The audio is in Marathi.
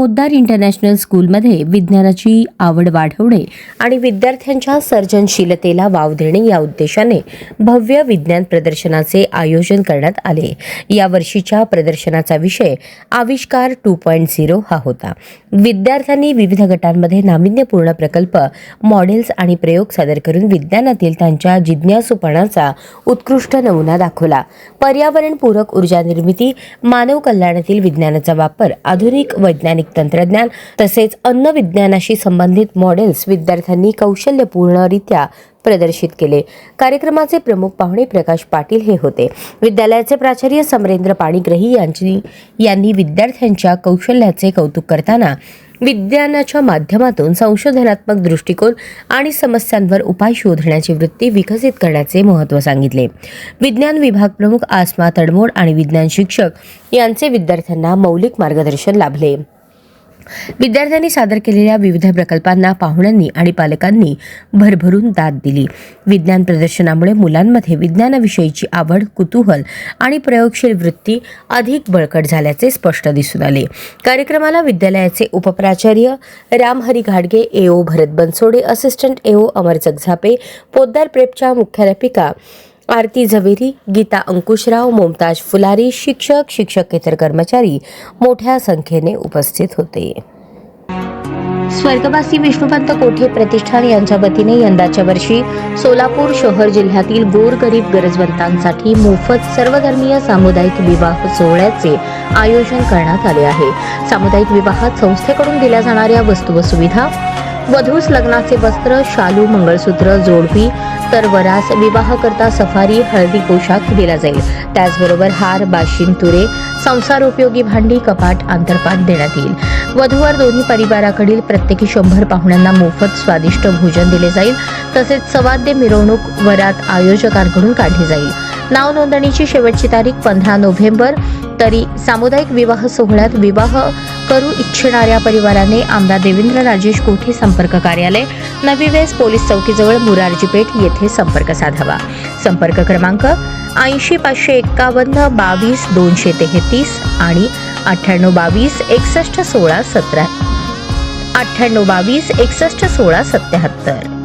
पोद्दार इंटरनॅशनल स्कूलमध्ये विज्ञानाची आवड वाढवणे आणि विद्यार्थ्यांच्या सर्जनशीलतेला वाव देणे या उद्देशाने भव्य विज्ञान प्रदर्शनाचे आयोजन करण्यात आले. या वर्षीच्या प्रदर्शनाचा विषय आविष्कार टू पॉईंट झिरो हा होता. विद्यार्थ्यांनी विविध गटांमध्ये नाविन्यपूर्ण प्रकल्प मॉडेल्स आणि प्रयोग सादर करून विज्ञानातील त्यांच्या जिज्ञासूपणाचा उत्कृष्ट नमुना दाखवला. पर्यावरणपूरक ऊर्जा निर्मिती मानव कल्याणातील विज्ञानाचा वापर आधुनिक वैज्ञानिक तंत्रज्ञान तसेच अन्न विज्ञानाशी संबंधित मॉडेल्स विद्यार्थ्यांनी कौशल्यपूर्णरित्या प्रदर्शित केले. कार्यक्रमाचे प्रमुख पाहुणे प्रकाश पाटील हे होते. विद्यालयाचे प्राचार्य समरेंद्र पाणीग्रही यांची यांनी विद्यार्थ्यांच्या कौशल्याचे कौतुक करताना विज्ञानाच्या माध्यमातून संशोधनात्मक दृष्टिकोन आणि समस्यांवर उपाय शोधण्याची वृत्ती विकसित करण्याचे महत्त्व सांगितले. विज्ञान विभाग प्रमुख आसमा तडमोड आणि विज्ञान शिक्षक यांचे विद्यार्थ्यांना मौलिक मार्गदर्शन लाभले. विद्यार्थ्यांनी सादर केलेल्या विविध प्रकल्पांना पाहुण्यांनी आणि पालकांनी भरभरून दाद दिली. विज्ञान प्रदर्शनामुळे मुलांमध्ये विज्ञानाविषयीची आवड कुतूहल आणि प्रयोगशील वृत्ती अधिक बळकट झाल्याचे स्पष्ट दिसून आले. कार्यक्रमाला विद्यालयाचे उपप्राचार्य रामहरी घाडगे AO Bharat Bansode assistant AO Amar Jagzape Poddar प्रेपच्या मुख्याध्यापिका आरती झवेरी गीता अंकुशराव मुमताज फुलारी शिक्षक शिक्षकेतर कर्मचारी मोठ्या संख्येने उपस्थित होते. स्वर्गवासी विष्णुपंत कोठे प्रतिष्ठान यांच्या वतीने यंदाच्या वर्षी सोलापूर शहर जिल्ह्यातील गोरगरीब गरजवंतांसाठी मोफत सर्वधर्मीय सामुदायिक विवाह सोहळ्याचे आयोजन करण्यात आले आहे. सामुदायिक विवाहात संस्थेकडून दिल्या जाणाऱ्या वस्तू व सुविधा वधूस लग्नाचे वस्त्र शालू मंगळसूत्र जोडवी तर वरास विवाहकरता सफारी हळदी पोशाख दिला जाईल. त्याचबरोबर हार बाशिंग तुरे संसार उपयोगी भांडी कपाट आंतरपाट देण्यात येईल. वधूवर दोन्ही परिवाराकडील प्रत्येकी शंभर पाहुण्यांना मोफत स्वादिष्ट भोजन दिले जाईल. तसेच सवाद्य मिरवणूक वरात आयोजकांकडून काढली जाईल. नाव नोंदणीची शेवटची तारीख पंधरा नोव्हेंबर तरी सामुदायिक विवाह सोहळ्यात विवाह करू इच्छिणाऱ्या परिवाराने आमदार देवेंद्र राजेश कोठे संपर्क कार्यालय नवी वेस पोलीस चौकीजवळ मुरारजी पेठ येथे संपर्क साधावा. संपर्क क्रमांक ऐंशी पाचशे एक्कावन्न बावीस दोनशे तेहतीस आणि अठ्ठ्याण्णव बावीस एकसष्ट सोळा सतरा अठ्ठ्याण्णव बावीस एकसष्ट सोळा सत्याहत्तर.